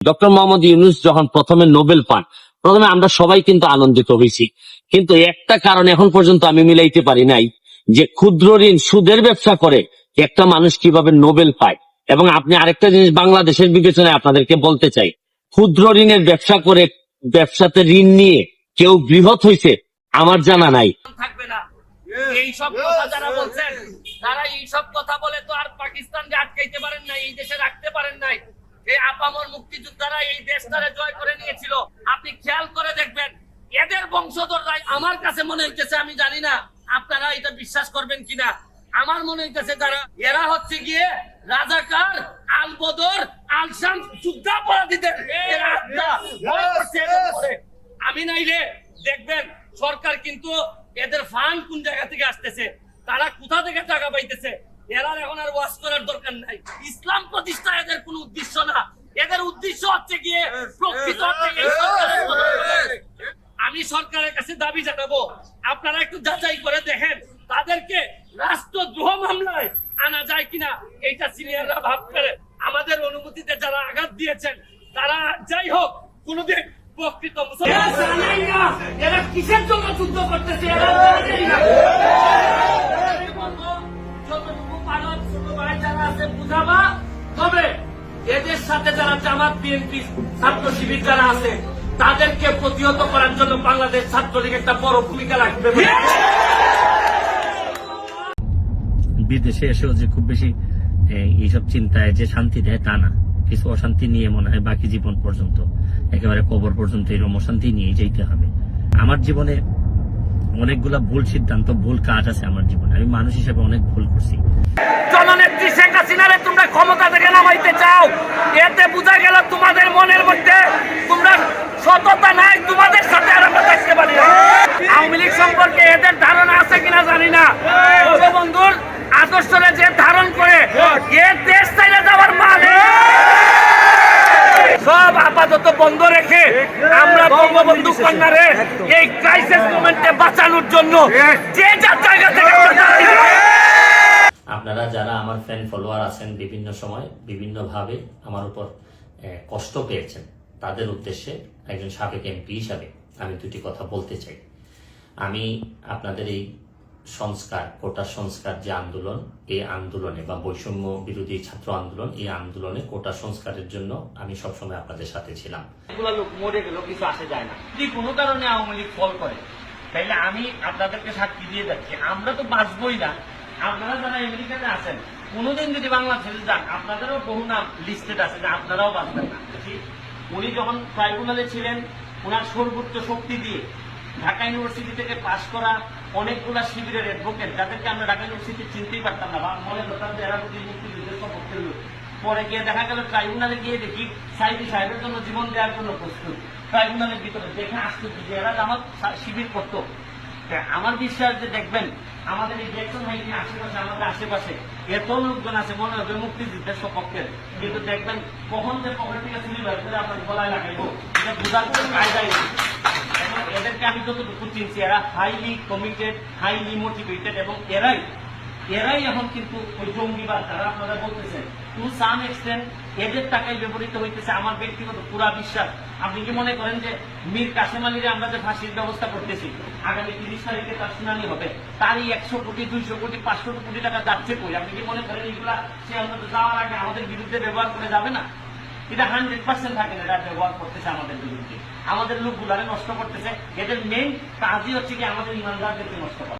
Doctor Mohammad Yunus যখন প্রথমে Nobel পান, প্রথমে আমরা সবাই কিন্তু আনন্দিত হয়েছি। কিন্তু একটা কারণ এখন পর্যন্ত আমি মিলাইতে পারি নাই যে ক্ষুদ্র ঋণ সুদের ব্যবসা করে একটা মানুষ কীভাবে নোবেল পায়। এবং আপনি আরেকটা জিনিস বাংলাদেশের বিবেচনায় আপনাদেরকে বলতে চাই। ক্ষুদ্র ঋণের ব্যবসা করে ব্যবসাতে ঋণ নিয়ে কেউ বৃহৎ হয়েছে আমার জানা নাই। থাকবে না। এইসব কথা যারা বলছেন, তারা এইসব কথা বলে তো আর পাকিস্তানকে আটকাইতে পারেন নাই, এই দেশে রাখতে পারেন নাই। এই আপামর মুক্তিযোদ্ধারা এই দেশটারে জয় করে নিয়েছিল। আপনি খেয়াল করে দেখবেন এদের বংশধররাই আমার কাছে মনে হইতেছে আমি জানি না আপনারা এটা বিশ্বাস করবেন কিনা। আমার মনে হইতেছে যারা এরা হচ্ছে গিয়ে রাজাকার আল বদর আল শাম যুদ্ধাপরাধীদের এরা আত্মা ভয় করছে এদের উপরে। আমি নাইলে দেখবেন সরকার কিন্তু এদের ফান্ড কোন জায়গা থেকে আসতেছে? তারা কোথা থেকে টাকা পাইতেছে? এরা এখন আর ওয়াশ করার দরকার নাই ইসলাম প্রতিষ্ঠা এদের কোনো উদ্দেশ্য না এদের উদ্দেশ্য হচ্ছে গিয়ে প্রকৃত। আমি সরকারের কাছে দাবি জানাব আপনারা একটু যাচাই করে দেখেন তাদেরকে রাষ্ট্রদ্রোহ মামলায় আনা যায় কিনা এইটা সিনিয়ররা ভাব করে আমাদের অনুমতিতে যারা আঘাত দিয়েছেন তারা যাই হোক কোনোদিন প্রকৃত মুসলমান এরা কিসের জন্য যুদ্ধ করতেছে এরা পারো ছোট ভাই যারা আছে বুঝাবা? তবে এদের সাথে যারা জামাত বিএনপি ছাত্র শিবির যারা আছে তাদেরকে প্রতিহত করার জন্য বাংলাদেশ ছাত্রলীগ একটা বড় ভূমিকা রাখবে বিদেশে এসেও যে খুব বেশি এইসব চিন্তায় যে শান্তি দেয় তা না। কিছু অশান্তি নিয়ে মনে হয় বাকি জীবন পর্যন্ত একেবারে কবর পর্যন্ত এরকম অশান্তি নিয়ে যেতে হবে। আমার জীবনে অনেকগুলা ভুল সিদ্ধান্ত, ভুল কাজ আছে আমার জীবনে। আমি মানুষ হিসেবে অনেক ভুল করছি। জননেত্রী শেখ হাসিনারে তোমরা ক্ষমতা থেকে নামাইতে চাও, এতে বোঝা গেল তোমাদের মনের মধ্যে তোমরা সততা নাই, তোমাদের সাথে আর আমরা থাকতে পারি না আওয়ামী লীগ সম্পর্কে এদের ধারণা আছে কিনা জানি না বন্ধুর আদর্শরে যে ধারণ করে এ দেশ চাইলে যাওয়ার মানে সব আপাতত বন্ধ রেখে আমরা বঙ্গবন্ধু কন্যারে এই ক্রাইসিস মোমেন্টে বাঁচানোর জন্য যে যার জায়গা থেকে আপনারা যারা আমার ফ্যান ফলোয়ার আছেন বিভিন্ন সময় বিভিন্নভাবে আমার উপর কষ্ট পেয়েছেন তাদের উদ্দেশ্যে একজন সাবেক এমপি হিসাবে আমি দুটি কথা বলতে চাই। আমি আপনাদের এই সংস্কার, কোটা সংস্কার যে আন্দোলন, এই আন্দোলনে বা বৈষম্য বিরোধী ছাত্র আন্দোলন, এই আন্দোলনে কোটা সংস্কারের জন্য আমি সবসময় আপনাদের সাথে ছিলাম। লোক মরে গেল, কিছু আসে যায় না। যদি কোনো কারণে আওয়ামী লীগ ফল করে, তাইলে আমি আপনাদেরকে সাক্ষী দিয়ে যাচ্ছি, আমরা তো বাঁচবই না। আপনারা যারা আমেরিকাতে আছেন, কোনোদিন যদি বাংলা বাংলাদেশে যান, আপনাদেরও বহু নাম লিস্টেড আছে যে আপনারাও বাঁচবেন না? উনি যখন ট্রাইব্যুনালে ছিলেন ওনার সর্বোচ্চ শক্তি দিয়ে ঢাকা ইউনিভার্সিটি থেকে পাশ করা অনেকগুলা শিবিরের অ্যাডভোকেট যাদেরকে আমরা ঢাকা ইউনিভার্সিটি চিনতেই পারতাম না, বা মনে করতাম যে এরা মুক্তিযুদ্ধের সপক্ষের লোক পরে গিয়ে দেখা গেল ট্রাইব্যুনালে গিয়ে দেখি সাইদি সাহেবের জন্য জীবন দেওয়ার জন্য প্রস্তুত। ট্রাইব্যুনালের ভিতরে দেখে আসতো যে এরা আমার শিবির করতো। আমার বিশ্বাস যে দেখবেন, আমাদের এই জ্যাকসন হাইটের আশেপাশে, আমাদের আশেপাশে এত লোকজন আছে, মনে হবে মুক্তিযুদ্ধের সপক্ষের কিন্তু দেখবেন কখন যে পকেট থেকে চুরি করে আপনার গলায় লাগাইবো, এটা বোঝার কোনো কায়দাই এদেরকে আমি যতটুকু চিনছি, এরা হাইলি কমিটেড হাইলি মোটিভেটেড এবং এরাই এরাই এখন কিন্তু ওই জঙ্গিবাদ যারা আপনারা বলতেছেন টু সাম এক্সটেন্ট এদের টাকায় ব্যবহৃত হইতেছে আমার ব্যক্তিগত পুরা বিশ্বাস। আপনি কি মনে করেন যে মীর কাসেম আলীরে আমরা যে ফাঁসির ব্যবস্থা করতেছি, আগামী তিরিশ তারিখে তার শুনানি হবে, তারই একশো কোটি, দুইশো কোটি পাঁচশো কোটি টাকা যাচ্ছে কই? আপনি কি মনে করেন এগুলা সে আমাদের যাওয়ার আগে আমাদের বিরুদ্ধে ব্যবহার করে যাবে না? এটা হান্ড্রেড পার্সেন্ট থাকে না, এটা ব্যবহার করতেছে আমাদের বিরুদ্ধে। আমাদের লোকগুলারে নষ্ট করতেছে। এদের মেইন কাজই হচ্ছে কি আমাদের ইমানদারদেরকে নষ্ট করা।